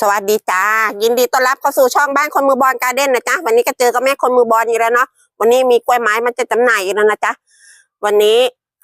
สวัสดีจ้า ยินดีต้อนรับเข้าสู่ช่องบ้านคนมือบอลการ์เด้นนะจ๊ะวันนี้ก็เจอกับแม่คนมือบอลอีกแล้วเนาะวันนี้มีกล้วยไม้มันจะจำหน่ายอีกแล้วนะจ๊ะวันนี้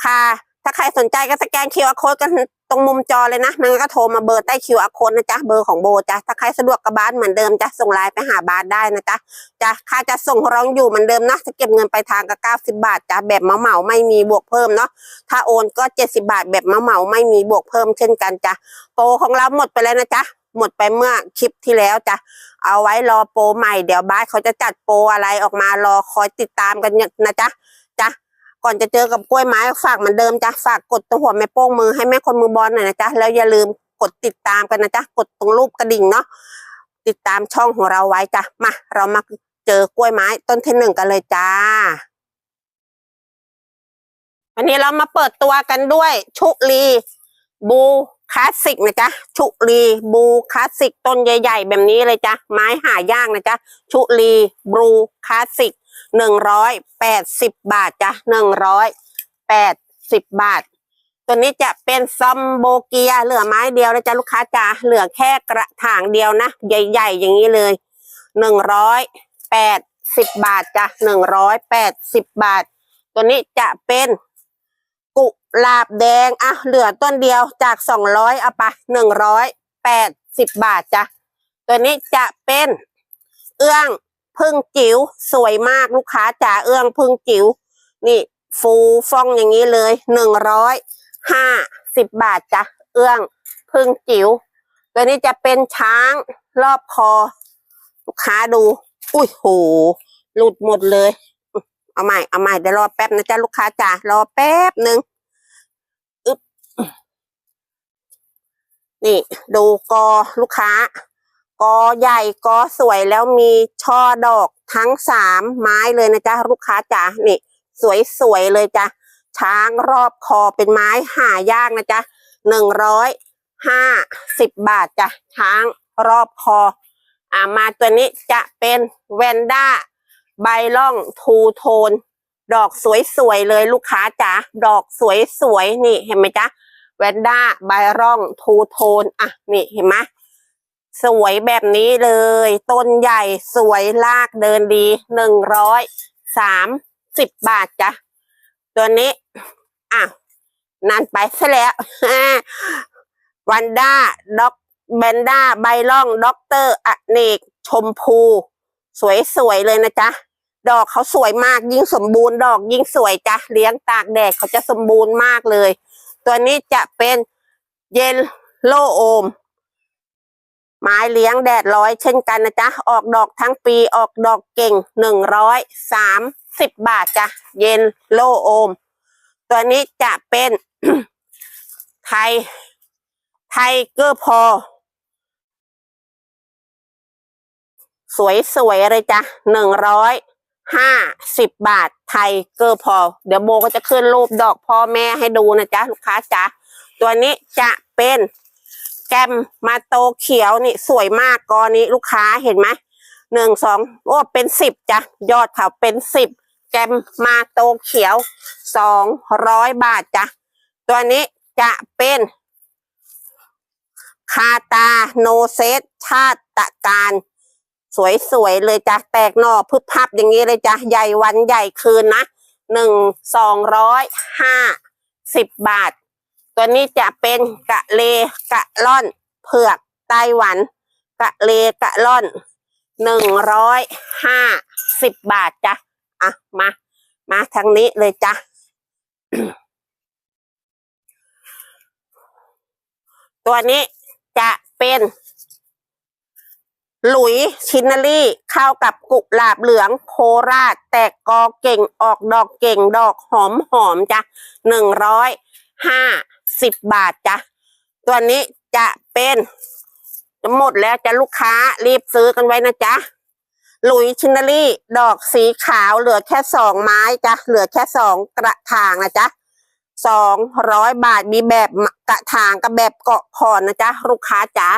ค่ะ ถ้าใครสนใจก็สแกน QR code กันตรงมุมจอเลยนะมันก็โทรมาเบอร์ใต้ QR code นะจ๊ะเบอร์ของโบจ้ะถ้าใครสะดวกกับบ้านเหมือนเดิมจ้ะส่งไลน์ไปหาบ้านได้นะจ๊ะจ้ะค่าจะส่งร้องอยู่เหมือนเดิมนะจะเก็บเงินไปลายทางก็90บาทจ้ะแบบเหมาเหมาไม่มีบวกเพิ่มเนาะถ้าโอนก็70บาทแบบเหมาเหมาไม่มีบวกเพิ่มเช่นกันจ้ะโปรของเราหมดไปแล้วนะจ๊ะ หมดไปเมื่อคลิปที่แล้วจ้ะเอาไว้รอโปรใหม่เดี๋ยวบ้านเขาจะจัดโปรอะไรออกมารอคอยติดตามกันนะจ๊ะจ้ะก่อนจะเจอกับกล้วยไม้ฝากเหมือนเดิมจ้ะฝากกดตรงหัวแม่โป้งมือให้แม่คนมือบอลหน่อยนะจ๊ะแล้วอย่าลืมกดติดตามกันนะจ๊ะกดตรงรูปกระดิ่งเนาะติดตามช่องของเราไว้จ้ะมาเรามาเจอกล้วยไม้ต้นที่หนึ่งกันเลยจ้าวันนี้เรามาเปิดตัวกันด้วยชุลีบู คลาสสิกนะจ๊ะชุลีบูคลาสสิกต้นใหญ่ ๆ แบบนี้เลยจ้ะไม้หายากนะจ๊ะชุลีบูคลาสสิกหนึ่งร้อยแปดสิบบาทจ้ะหนึ่งร้อยแปดสิบบาท ตัวนี้จะเป็นซัมโบเกียเหลือไม้เดียวนะจ๊ะลูกค้าจ๋าเหลือแค่กระถางเดียวนะ ใหญ่ ๆ อย่างนี้เลยหนึ่งร้อยแปดสิบบาทจ้ะหนึ่งร้อยแปดสิบบาท ตัวนี้จะเป็น กุหลาบแดงอะเหลือต้นเดียวจากสองร้อยเอาไปหนึ่งร้อยแปดสิบบาทจ้ะตัวนี้จะเป็นเอื้องพึ่งจิ๋วสวยมากลูกค้าจ๋าเอื้องพึ่งจิ๋วนี่ฟูฟ่องอย่างนี้เลยหนึ่งร้อยห้าสิบบาทจ้ะเอื้องพึ่งจิ๋วตัวนี้จะเป็นช้างรอบคอ ลูกค้าดู อุ้ยโห หลุดหมดเลย เอาใหม่เอาใหม่เดี๋ยวรอแป๊บนะจ๊ะลูกค้าจ๋ารอแป๊บหนึ่งอึ๊บนี่ ดูกอลูกค้ากอใหญ่กอสวยแล้วมีช่อดอกทั้งสามไม้เลยนะจ๊ะลูกค้าจ๋านี่ สวยๆเลยจ้ะช้างรอบคอเป็นไม้หายากนะจ๊ะหนึ่งร้อยห้าสิบบาทจ้ะช้างรอบคอ อ่ามาตัวนี้จะเป็นแวนด้า ใบล่องทูโทน ดอกสวยๆเลยลูกค้าจ๋าดอกสวยๆนี่เห็นไหมจ๊ะแวนด้าใบร่องทูโทนอะนี่เห็นไหมสวยแบบนี้เลย ต้นใหญ่สวยลากเดินดีหนึ่งร้อยสามสิบบาทจ้ะตัวนี้อะนานไปซะแล้ววันด้าด็อกแบนด้าใบล่องด็อกเตอร์อเนกชมพู สวยๆเลยนะจ๊ะ ดอกเขาสวยมากยิ่งสมบูรณ์ดอกยิ่งสวยจ้ะเลี้ยงตากแดดเขาจะสมบูรณ์มากเลย ตัวนี้จะเป็นเยลโลโอม ไม้เลี้ยงแดดร้อยเช่นกันนะจ๊ะ ออกดอกทั้งปีออกดอกเก่งหนึ่งร้อยสามสิบบาทจ้ะเยลโลโอม ตัวนี้จะเป็นไทยไทเกอร์พอสวยๆเลยจ้ะหนึ่งร้อย ห้าสิบบาทไทยเกอร์พอ เดี๋ยวโบก็จะขึ้นรูปดอกพ่อแม่ให้ดูนะจ๊ะลูกค้าจ๋าตัวนี้จะเป็นแกมมาโตเขียวนี่สวยมากกอนี้ลูกค้าเห็นไหมหนึ่งสองโอ้เป็นสิบจ้ะยอดเขาเป็นสิบแกมมาโตเขียวสองร้อยบาทจ้ะตัวนี้จะเป็นคาตาโนเซตชาติตะการ สวยๆเลยจ้ะแตกหน่อพึบพับอย่างนี้เลยจ้ะใหญ่วันใหญ่คืนนะหนึ่งสองร้อยห้าสิบบาท ตัวนี้จะเป็นกะเลกะล่อน เผือกไต้หวัน กะเลกะล่อนหนึ่งร้อยห้าสิบบาทจ้ะอะมา มาทางนี้เลยจ้ะตัวนี้จะเป็น หลุยชินนารีเข้ากับกุหลาบเหลืองโคราช แตกกอเก่งออกดอกเก่งดอกหอมหอมจ้ะหนึ่งร้อยห้าสิบบาทจ้ะตัวนี้จะเป็นจะหมดแล้วจะลูกค้ารีบซื้อกันไว้นะจ๊ะหลุยชินนารีดอกสีขาวเหลือแค่สองไม้จ้ะเหลือแค่สองกระถางนะจ๊ะสองร้อยบาทมีแบบกระถางกับแบบเกาะขอนนะจ๊ะลูกค้าจ๋า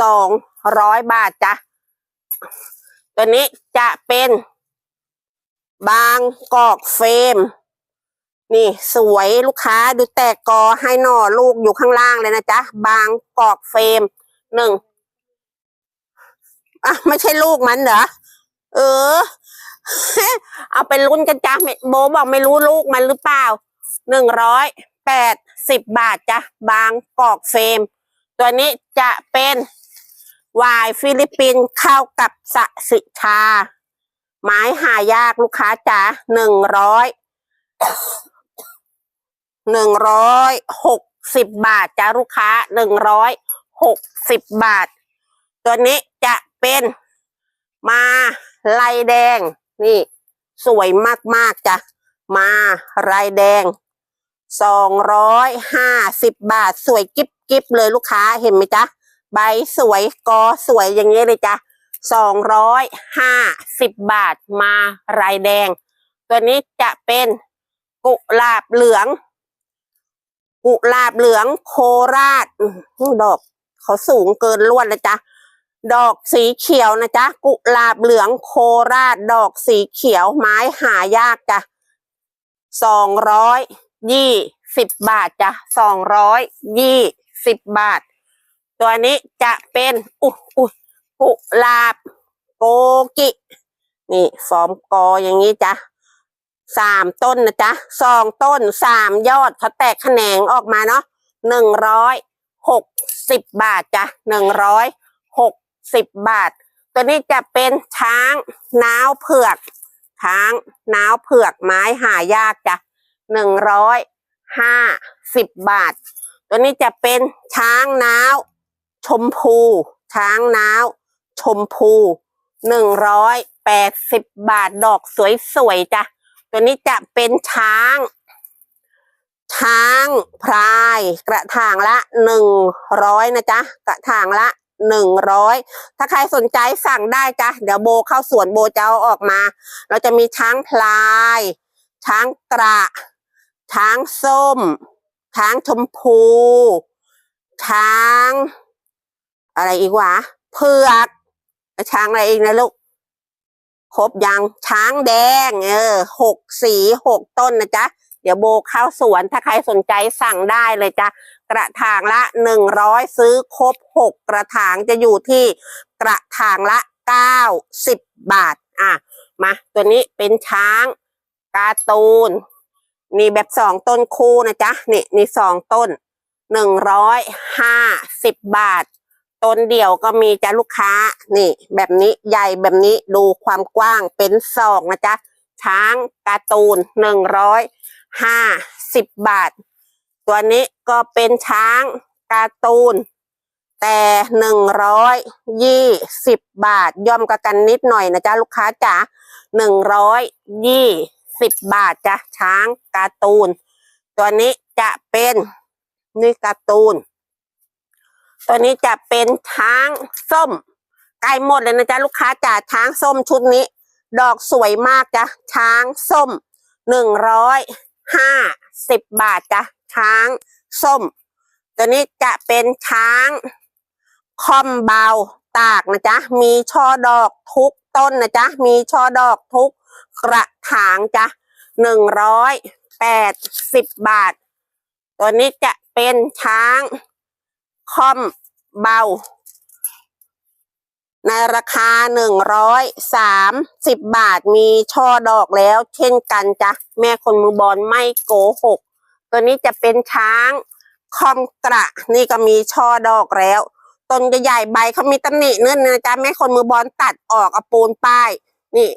สอง ร้อยบาทจ้ะ ตัวนี้จะเป็น บางกอกเฟรมนี่สวยลูกค้าดูแตกกอให้หน่อลูกอยู่ข้างล่างเลยนะจ๊ะ บางกอกเฟรมหนึ่งอะไม่ใช่ลูกมันเหรอ เออ เอาไปลุ้นกันจ้ะไม่โบบอกไม่รู้ลูกมันหรือเปล่าหนึ่งร้อยแปดสิบบาทจ้ะ บางกอกเฟรมตัวนี้จะเป็น วายฟิลิปปินส์เข้ากับสะสิชา ไม้หายากลูกค้าจ๋าหนึ่งร้อยหนึ่งร้อยหกสิบบาทจ้าลูกค้าหนึ่งร้อยหกสิบบาท ตัวนี้จะเป็นมาลายแดง นี่ สวยมากๆจ้ะมาลายแดงสองร้อยห้าสิบบาท สวยกิ๊บกิ๊บเลยลูกค้าเห็นไหมจ๊ะ ใบสวยกอสวยอย่างเงี้เลยจ้ะสองร้อยห้าสิบบาทมาลายแดง ตัวนี้จะเป็นกุหลาบเหลือง กุหลาบเหลืองโคราชดอกเขาสูงเกินลวดเลยจ้ะดอกสีเขียวนะจ๊ะกุหลาบเหลืองโคราช ดอกสีเขียวไม้หายากจ้ะสองร้อยยี่สิบบาทจ้ะสองร้อยยี่สิบบาท ตัวนี้จะเป็นอุอุกุลาบโกกิ นี่ฟอร์มกออย่างนี้จ้ะสามต้นนะจ๊ะสองต้นสามยอดเขาแตกแขนงออกมาเนาะหนึ่งร้อยหกสิบบาทจ้ะหนึ่งร้อยหกสิบบาท ตัวนี้จะเป็นช้างน้าวเผือก ช้างน้าวเผือกไม้หายากจ้ะหนึ่งร้อยห้าสิบบาท ตัวนี้จะเป็นช้างน้าว ชมพู ช้างน้าว ชมพูหนึ่งร้อยแปดสิบบาทดอกสวยๆจ้ะตัวนี้จะเป็นช้าง ช้างพลาย กระถางละหนึ่งร้อยนะจ๊ะ กระถางละหนึ่งร้อยถ้าใครสนใจสั่งได้จ้ะ เดี๋ยวโบเข้าสวนโบจะเอาออกมา เราจะมีช้างพลาย ช้างกระ ช้างส้ม ช้างชมพู ช้าง อะไรอีกวะเผือกช้างอะไรอีกนะลูกครบยังช้างแดง เออหกสีหกต้นนะจ๊ะเดี๋ยวโบเข้าสวนถ้าใครสนใจสั่งได้เลยจ้ะกระถางละหนึ่งร้อยซื้อครบหกกระถางจะอยู่ที่กระถางละเก้าสิบบาท อะ มา ตัวนี้เป็นช้างการ์ตูนนี่แบบสองต้นคู่นะจ๊ะนี่นี่สองต้นหนึ่งร้อยห้าสิบบาท ต้นเดี่ยวก็มีจ้ะลูกค้า นี่ แบบนี้ใหญ่แบบนี้ดูความกว้างเป็นศอกนะจ๊ะช้างการ์ตูนหนึ่งร้อยห้าสิบบาท ตัวนี้ก็เป็นช้างการ์ตูน แต่หนึ่งร้อยยี่สิบบาท ย่อมกว่ากันนิดหน่อยนะจ๊ะลูกค้าจ๋าหนึ่งร้อยยี่สิบบาทจ้ะช้างการ์ตูน ตัวนี้จะเป็นนี่การ์ตูน ตัวนี้จะเป็นช้างส้มใกล้หมดเลยนะจ๊ะลูกค้าจ๋าช้างส้มชุดนี้ ดอกสวยมากจ้ะช้างส้มหนึ่งร้อยห้าสิบบาทจ้ะช้างส้ม ตัวนี้จะเป็นช้างคอมเบาตากนะจ๊ะมีช่อดอกทุกต้นนะจ๊ะมีช่อดอกทุกกระถางจ้ะหนึ่งร้อยแปดสิบบาท ตัวนี้จะเป็นช้างคอม เบา ในราคาหนึ่งร้อยสามสิบบาทมีช่อดอกแล้ว เช่นกันจ้ะแม่คนมือบอลไม่โกหก ตัวนี้จะเป็นช้างคอมกระ นี่ก็มีช่อดอกแล้ว ต้นใหญ่ใบเขามีตำหนิเนื่นนะจ๊ะแม่คนมือบอลตัดออกเอาปูนป้าย นี่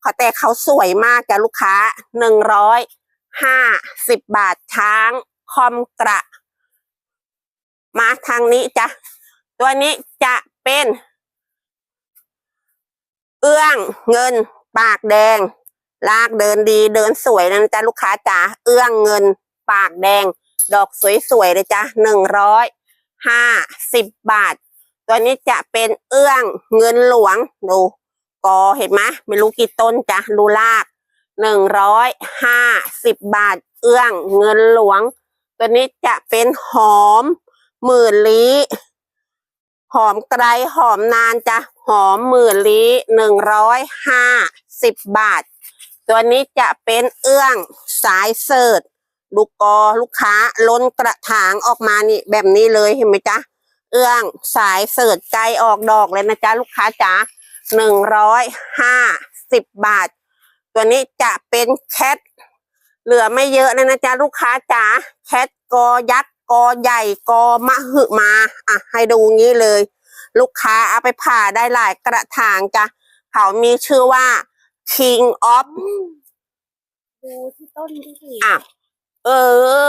เขาแต่เขาสวยมากจ้ะลูกค้าหนึ่งร้อยห้าสิบบาทช้างคอมกระ มาทางนี้จ้ะ ตัวนี้จะเป็น เอื้องเงิน ปากแดง ลากเดินดีเดินสวยนะจ๊ะลูกค้าจ๋าเอื้องเงิน ปากแดง ดอกสวยๆเลยจ้ะหนึ่งร้อยห้าสิบบาท ตัวนี้จะเป็นเอื้องเงินหลวงดูกอเห็นไหมไม่รู้กี่ต้นจ้ะดูลากหนึ่งร้อยห้าสิบบาท เอื้องเงินหลวง ตัวนี้จะเป็นหอมหมื่นลี้ หอมไกลหอมนานจ้ะหอมหมื่นลี้หนึ่งร้อยห้าสิบบาท ตัวนี้จะเป็นเอื้องสายเสิร์ชลูกกอลูกค้าล้นกระถางออกมานี่แบบนี้เลยเห็นไหมจ๊ะเอื้องสายเสิร์ชไกลออกดอกเลยนะจ๊ะลูกค้าจ๋าหนึ่งร้อยห้าสิบบาท ตัวนี้จะเป็นแคทเหลือไม่เยอะเลยนะจ๊ะลูกค้าจ๋าแคทกอยักษ กอใหญ่กอมะหึมาอะให้ดูงี้เลย ลูกค้าเอาไปผ่าได้หลายกระถางจ้ะเขามีชื่อว่า King of ดูที่ต้นที่สิอะเอ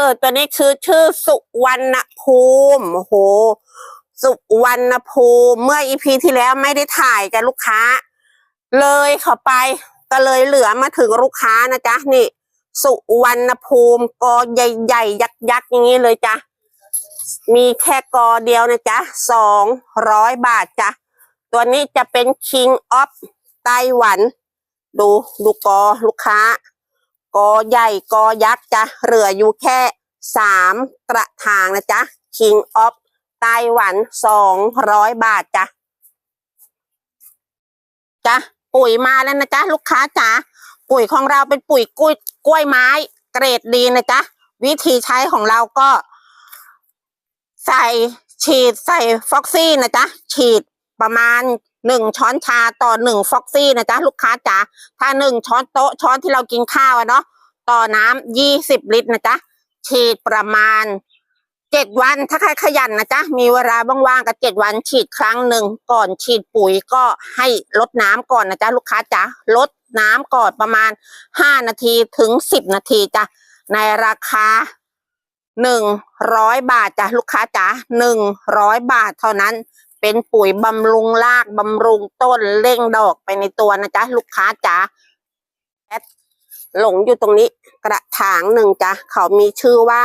อ ตัวนี้คือชื่อสุวรรณภูมิโอ้โห สุวรรณภูมิ เมื่ออีพีที่แล้วไม่ได้ถ่ายกับลูกค้า เลยเข้าไป ก็เลยเหลือมาถึงลูกค้านะจ๊ะนี่ สุวรรณภูมิกอใหญ่ๆ ยักษ์ๆอย่างนี้เลยจ้ะ มีแค่กอเดียวนะจ๊ะสองร้อยบาทจ้ะ ตัวนี้จะเป็น King of ไต้หวัน ดูดูกอลูกค้า กอใหญ่กอยักษ์จ้ะ เหลืออยู่แค่สามกระถางนะจ๊ะ King of ไต้หวันสองร้อยบาทจ้ะจ้ะปุ๋ยมาแล้วนะจ๊ะลูกค้าจ๋าปุ๋ยของเราเป็นปุ๋ยกล้วยกล้วยไม้ เกรดดีนะจ๊ะวิธีใช้ของเราก็ ใส่ฉีดใส่ฟ็อกซี่นะจ๊ะฉีดประมาณหนึ่งช้อนชาต่อหนึ่งฟ็อกซี่นะจ๊ะลูกค้าจ๋าถ้าหนึ่งช้อนโต๊ะช้อนที่เรากินข้าวอะเนาะต่อน้ำยี่สิบลิตรนะจ๊ะฉีดประมาณเจ็ดวันถ้าใครขยันนะจ๊ะมีเวลาว่างๆก็เจ็ดวันฉีดครั้งหนึ่งก่อนฉีดปุ๋ยก็ให้ลดน้ำก่อนนะจ๊ะลูกค้าจ๋าลดน้ำก่อนประมาณห้านาทีถึงสิบนาทีจ้ะในราคา หนึ่งร้อยบาทจ้ะลูกค้าจ๋าหนึ่งร้อยบาทเท่านั้น เป็นปุ๋ยบำรุงรากบำรุงต้นเร่งดอกไปในตัวนะจ๊ะลูกค้าจ๋าแอดหลงอยู่ตรงนี้ กระถางหนึ่งจ้ะเขามีชื่อว่า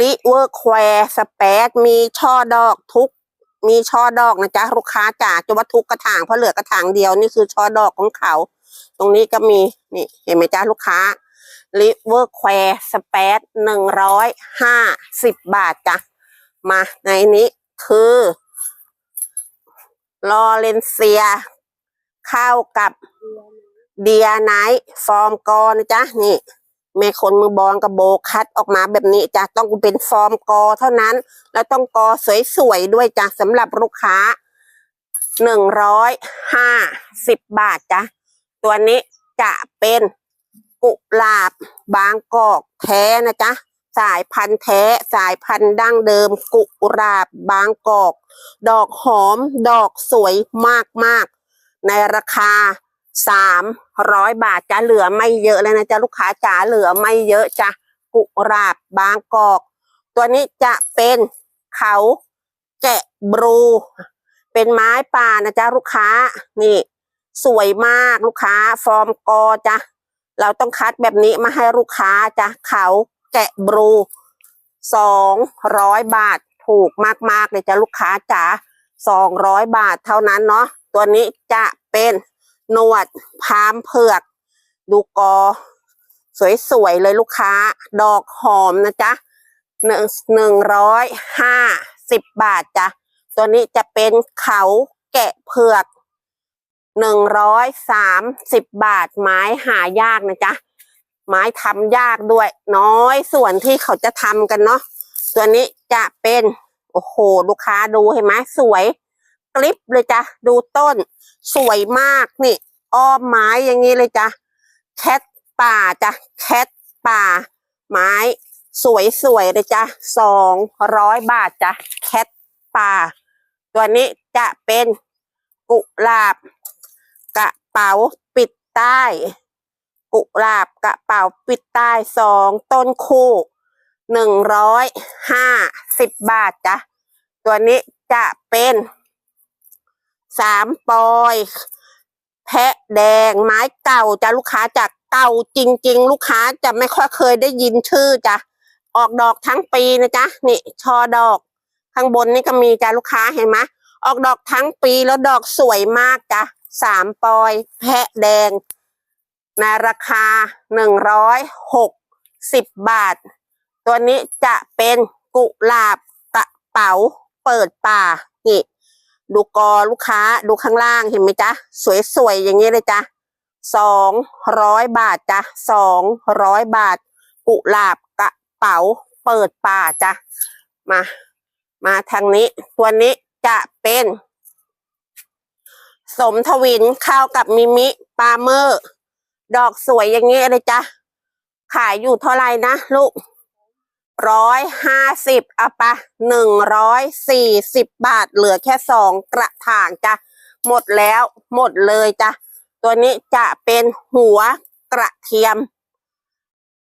ลิเวอร์แควร์สเปซมีช่อดอกทุก มีช่อดอกนะจ๊ะลูกค้าจ๋าจะว่าทุกกระถางเพราะเหลือกระถางเดียวนี่คือช่อดอกของเขา ตรงนี้ก็มีนี่เห็นไหมจ๊ะลูกค้าลิเวอร์แควร์สเปซหนึ่งร้อยห้าสิบบาทจ้ะมาในนี้คือลอเรนเซีย เข้ากับเดือนเดียไนท์ฟอร์มกอนะจ๊ะนี่แม่คนมือบอลกับโบคัดออกมาแบบนี้จ้ะต้องเป็นฟอร์มกอเท่านั้น แล้วต้องกอสวยๆด้วยจ้ะสำหรับลูกค้าหนึ่งร้อยห้าสิบบาทจ้ะ ตัวนี้จะเป็นกุหลาบบางกอกแท้นะจ๊ะสายพันธุ์แท้สายพันธุ์ดั้งเดิม กุหลาบบางกอก ดอกหอมดอกสวยมากๆ ในราคาสามร้อยบาทจะเหลือไม่เยอะเลยนะจ๊ะลูกค้าจ๋าเหลือไม่เยอะจ้ะกุหลาบบางกอก ตัวนี้จะเป็นเขาแกะบลูเป็นไม้ป่านะจ๊ะลูกค้านี่ สวยมากลูกค้า ฟอร์มกอจ้ะเราต้องคัดแบบนี้มาให้ลูกค้าจ้ะเขาแกะบลูสองร้อยบาทถูกมากๆเลยจ้ะลูกค้าจ๋าสองร้อยบาทเท่านั้นเนาะตัวนี้จะเป็นหนวดพามเผือก ดูกอ สวยๆเลยลูกค้า ดอกหอมนะจ๊ะหนึ่งหนึ่งร้อยห้าสิบบาทจ้ะตัวนี้จะเป็นเขาแกะเผือก หนึ่งร้อยสามสิบบาทไม้หายากนะจ๊ะ ไม้ทำยากด้วย น้อยส่วนที่เขาจะทำกันเนาะตัวนี้จะเป็น โอ้โห ลูกค้าดูเห็นไหมสวยกลิปเลยจ้ะ ดูต้น สวยมากนี่ อ้อมไม้อย่างนี้เลยจ้ะ แคทป่าจ้ะ แคทป่า ไม้ สวยๆเลยจ้ะสองร้อยบาทจ้ะ แคทป่า ตัวนี้จะเป็นกุหลาบ กระเป๋าปิดใต้กุหลาบกระเป๋าปิดใต้สองต้นคู่หนึ่งร้อยห้าสิบบาทจ้ะตัวนี้จะเป็นสามปอย แพะแดงไม้เก่าจ้ะลูกค้าจากเก่าจริง ๆ ลูกค้าจะไม่ค่อยเคยได้ยินชื่อจ้ะออกดอกทั้งปีนะจ๊ะนี่ช่อดอก ข้างบนนี่ก็มีจ้ะลูกค้าเห็นไหมออกดอกทั้งปีแล้วดอกสวยมากจ้ะ สามปอย แพะแดงในราคาหนึ่งร้อยหกสิบบาท ตัวนี้จะเป็นกุหลาบกระเป๋าเปิดป่านี่ดูกอลูกค้าดูข้างล่างเห็นไหมจ๊ะ สวยๆ อย่างนี้เลยจ้ะสองร้อยบาทจ้ะสองร้อยบาท กุหลาบกระเป๋าเปิดป่าจ้ะมา มาทางนี้ ตัวนี้จะเป็น สมทวินเข้ากับมิมิปาเมอร์ ดอกสวยอย่างนี้เลยจ้ะขายอยู่เท่าไหร่นะลูกร้อยห้าสิบอะปะหนึ่งร้อยสี่สิบบาทเหลือแค่สองกระถางจ้ะหมดแล้วหมดเลยจ้ะตัวนี้จะเป็นหัวกระเทียม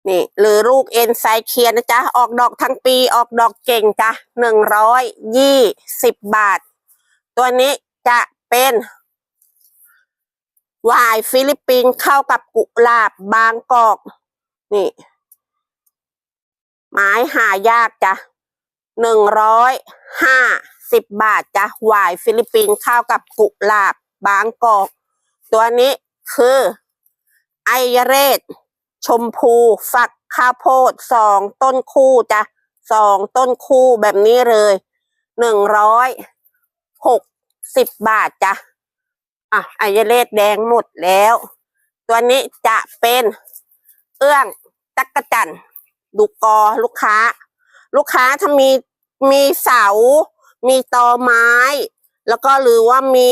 นี่ หรือลูกเอ็นไซเคียนนะจ๊ะ ออกดอกทั้งปีออกดอกเก่งจ้ะหนึ่งร้อยยี่สิบบาท ตัวนี้จะเป็น วายฟิลิปปินส์เข้ากับกุหลาบบางกอก นี่ ไม้หายากจ้ะหนึ่งร้อยห้าสิบบาทจ้ะวายฟิลิปปินส์เข้ากับกุหลาบบางกอก ตัวนี้คือไอเรศชมพูฝักข้าวโพดสองต้นคู่จ้ะสองต้นคู่แบบนี้เลยหนึ่งร้อยหกสิบบาทจ้ะ อะไอเรศแดงหมดแล้ว ตัวนี้จะเป็นเอื้องตักกะจันดูกอลูกค้า ลูกค้าถ้ามีมีเสา มีตอไม้ แล้วก็หรือว่ามี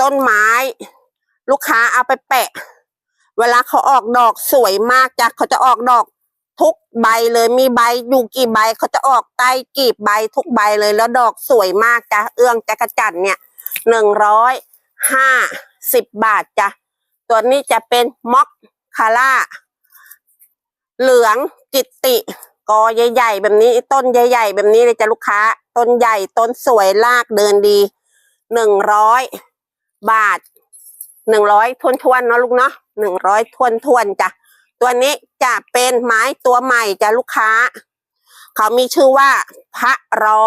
ต้นไม้ ลูกค้าเอาไปแปะ เวลาเขาออกดอกสวยมากจ้ะเขาจะออกดอกทุกใบเลยมีใบอยู่กี่ใบเขาจะออกใต้กีบใบทุกใบเลยแล้วดอกสวยมากจ้ะเอื้องจักรจันเนี่ย หนึ่งร้อยห้าสิบบาทจ้ะ ตัวนี้จะเป็นม็อกคาร่า เหลืองกิตติกอใหญ่ๆแบบนี้ต้นใหญ่ ๆ แบบนี้เลยจ้ะลูกค้า ต้นใหญ่ต้นสวยรากเดินดีหนึ่งร้อยบาทหนึ่งร้อยทวนทวนๆเนาะลูกเนาะหนึ่งร้อยทวนทวนๆจ้ะ ตัวนี้จะเป็นไม้ตัวใหม่จ้ะลูกค้า เขามีชื่อว่าพระรอ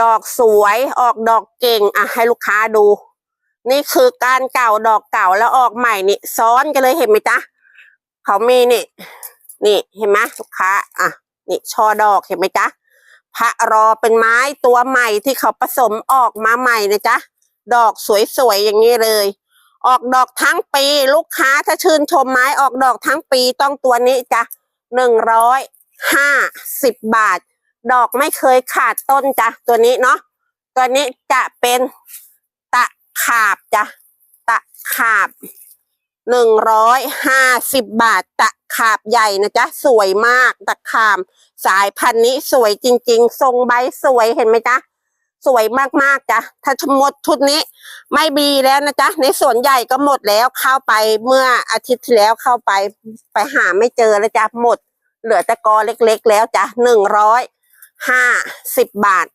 ดอกสวยออกดอกเก่งอะให้ลูกค้าดู นี่คือการเก่าดอกเก่าแล้วออกใหม่นี่ซ้อนกันเลยเห็นไหมจ๊ะเขามีนี่ นี่เห็นไหมลูกค้าอะนี่ช่อดอกเห็นไหมจ๊ะพระรอเป็นไม้ตัวใหม่ที่เขาผสมออกมาใหม่นะจ๊ะดอกสวยๆอย่างนี้เลย ออกดอกทั้งปีลูกค้าถ้าชื่นชมไม้ออกดอกทั้งปีต้องตัวนี้จ้ะหนึ่งร้อยห้าสิบบาท ดอกไม่เคยขาดต้นจ้ะตัวนี้เนาะตัวนี้จะเป็นตะขาบจ้ะตะขาบหนึ่งร้อยห้าสิบบาทตะขาบใหญ่นะจ๊ะสวยมากตะขามสายพันธุ์นี้สวยจริง ๆ ทรงใบสวยเห็นไหมจ๊ะสวยมากๆจ้ะถ้าหมดชุดนี้ไม่มีแล้วนะจ๊ะในสวนใหญ่ก็หมดแล้วเข้าไปเมื่ออาทิตย์ที่แล้วเข้าไปไปหาไม่เจอแล้วจ้ะหมด เหลือแต่กอเล็ก ๆ แล้วจ้ะหนึ่งร้อย ห้าสิบบาท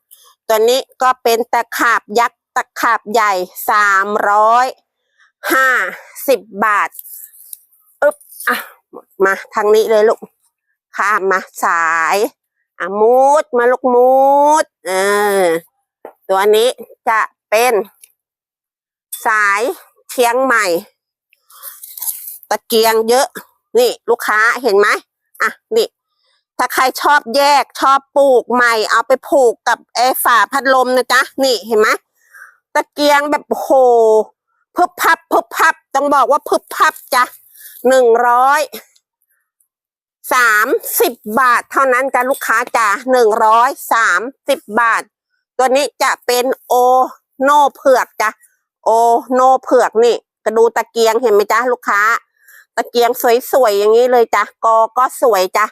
ตัวนี้ก็เป็นตะขาบยักษ์ตะขาบใหญ่สามร้อยห้าสิบบาทอึ๊บอะมาทางนี้เลยลูกข้ามมาสายอะมูดมาลูกมูดเออตัวนี้จะเป็นสายเชียงใหม่ ตะเกียงเยอะ นี่ลูกค้าเห็นไหมอะนี่ ถ้าใครชอบแยกชอบปลูกใหม่เอาไปผูกกับไอ้ฝาพัดลมนะจ๊ะนี่เห็นไหมตะเกียงแบบโหพึบพับพึบพับ ต้องบอกว่าพึบพับจ้ะหนึ่งร้อยสามสิบบาทเท่านั้นจ้ะลูกค้าจ้ะหนึ่งร้อยสามสิบบาท ตัวนี้จะเป็นโอโนเผือกจ้ะโอโนเผือกนี่ กระดูตะเกียงเห็นไหมจ๊ะลูกค้า ตะเกียงสวยๆอย่างนี้เลยจ้ะกอก็สวยจ้ะ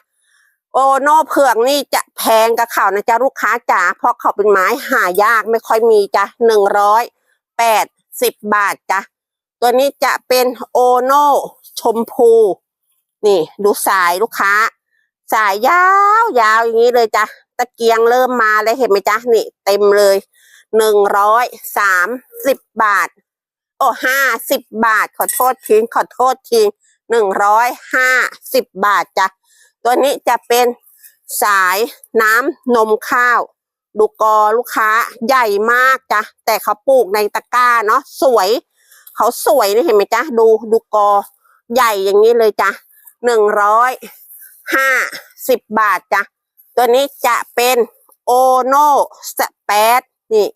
โอโนเผือกนี่จะแพงกับเขานะจ๊ะลูกค้าจ๋าเพราะเขาเป็นไม้หายากไม่ค่อยมีจ้ะหนึ่งร้อยแปดสิบบาทจ้ะตัวนี้จะเป็นโอโนชมพู นี่ดูสายลูกค้า สายยาวยาวอย่างนี้เลยจ้ะตะเกียงเริ่มมาแล้วเห็นไหมจ๊ะนี่ เต็มเลยหนึ่งร้อยสามสิบบาท โอ้ห้าสิบบาท ขอโทษทีขอโทษทีหนึ่งร้อยห้าสิบบาทจ้ะ ตัวนี้จะเป็นสายน้ำนมข้าว ดูกอลูกค้าใหญ่มากจ้ะแต่เขาปลูกในตะกร้าเนาะสวย เขาสวยนี่เห็นไหมจ๊ะดูดูกอใหญ่อย่างนี้เลยจ้ะหนึ่งร้อยห้าสิบบาทจ้ะตัวนี้จะเป็นโอโนสเปดนี่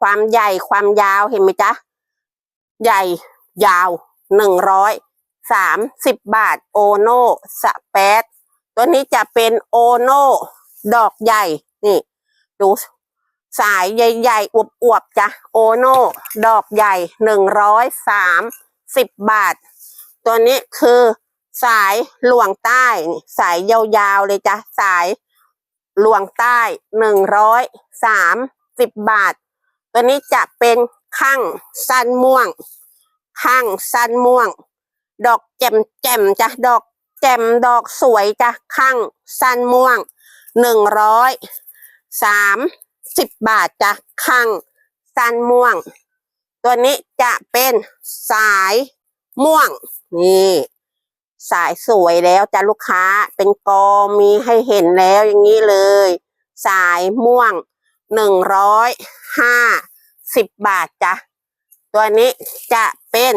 ความใหญ่ความยาวเห็นไหมจ๊ะ ใหญ่ยาวหนึ่งร้อยสามสิบบาทโอโนสเปด ตัวนี้จะเป็นโอโนดอกใหญ่ นี่ ดูสายใหญ่ๆอวบๆจ้ะโอโนดอกใหญ่หนึ่งร้อยสามสิบบาท ตัวนี้คือสายหลวงใต้ สายยาวๆเลยจ้ะสายหลวงใต้หนึ่งร้อยสามสิบบาท ตัวนี้จะเป็นข้างสั้นม่วง ข้างสั้นม่วง ดอกแจ่มแจ่มๆจ้ะดอก แจ่มดอกสวยจ้ะข้างสั้นม่วงหนึ่งร้อยสามสิบบาทจ้ะข้างสั้นม่วง ตัวนี้จะเป็นสายม่วงนี่ สายสวยแล้วจ้ะลูกค้าเป็นกอมีให้เห็นแล้วอย่างนี้เลย สายม่วงหนึ่งร้อยห้าสิบบาทจ้ะตัวนี้จะเป็น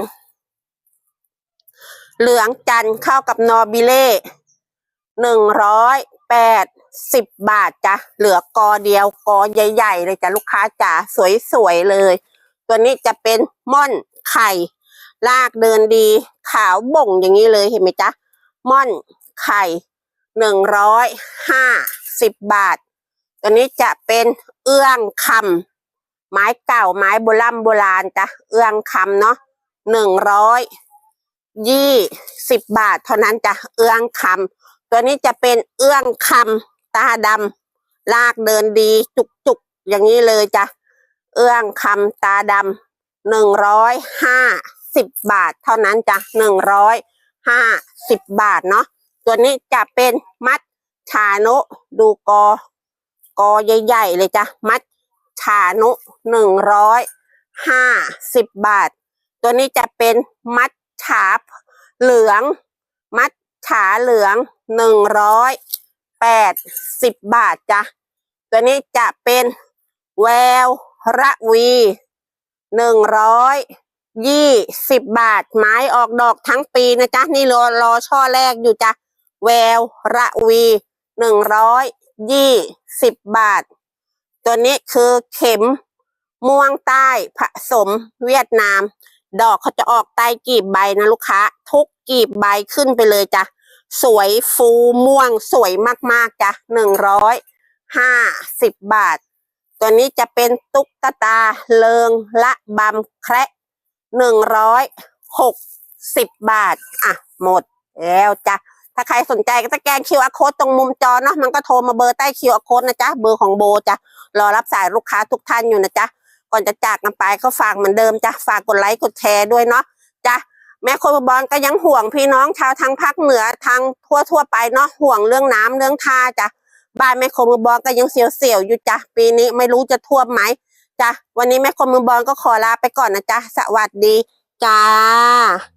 เหลืองจันทร์เข้ากับนอบิเล่หนึ่งร้อยแปดสิบบาทจ้ะเหลือกอเดียวกอใหญ่ ๆ เลยจ้ะลูกค้าจ๋าสวยๆเลย ตัวนี้จะเป็นม่อนไข่ ลากเดินดี ขาวบ่งอย่างนี้เลยเห็นไหมจ๊ะม่อนไข่หนึ่งร้อยห้าสิบบาท ตัวนี้จะเป็นเอื้องคำไม้เก่าไม้โบราณโบราณจ้ะเอื้องคำเนาะหนึ่งร้อย ยี่สิบบาท เท่านั้นจ้ะเอื้องคำตัวนี้จะเป็นเอื้องคำตาดำลากเดินดีจุกๆอย่างนี้เลยจ้ะเอื้องคำตาดำหนึ่งร้อยห้าสิบบาท เท่านั้นจ้ะหนึ่งร้อยห้าสิบบาทเนาะตัวนี้จะเป็นมัดชาโนดูกอกอใหญ่ๆเลยจ้ะมัดฉานุหนึ่งร้อยห้าสิบบาท ตัวนี้จะเป็นมัด ฉาบเหลือง มัดฉาเหลืองหนึ่งร้อยแปดสิบบาทจ้ะตัวนี้จะเป็นแววระวีหนึ่งร้อยยี่สิบบาทไม้ออกดอกทั้งปีนะจ๊ะ นี่รอรอช่อแรกอยู่จ้ะแววระวีหนึ่งร้อยยี่สิบบาท ตัวนี้คือเข็มม่วงใต้ผสมเวียดนาม ดอกเขาจะออกใต้กีบใบนะลูกค้า ทุกกีบใบขึ้นไปเลยจ้ะ สวยฟูม่วงสวยมากๆจ้ะหนึ่งร้อยห้าสิบบาท ตัวนี้จะเป็นตุ๊กตาเลิงละบำแคระหนึ่งร้อยหกสิบบาท อะ หมดแล้วจ้ะ ถ้าใครสนใจก็จะแกน QR code ตรงมุมจอเนาะมันก็โทรมาเบอร์ใต้ QR code นะจ๊ะ เบอร์ของโบจ้ะ รอรับสายลูกค้าทุกท่านอยู่นะจ๊ะ ก่อนจะจากกันไปก็ฝากเหมือนเดิมจ้ะฝากกดไลค์กดแชร์ด้วยเนาะจ้ะแม่คนบอลก็ยังห่วงพี่น้องชาวทางภาคเหนือทางทั่วทั่วไปเนาะห่วงเรื่องน้ำเรื่องท่าจ้ะบ้านแม่คนมือบอลก็ยังเสียวๆอยู่จ้ะปีนี้ไม่รู้จะท่วมไหมจ้ะวันนี้แม่คนมือบอลก็ขอลาไปก่อนนะจ้ะสวัสดีจ้า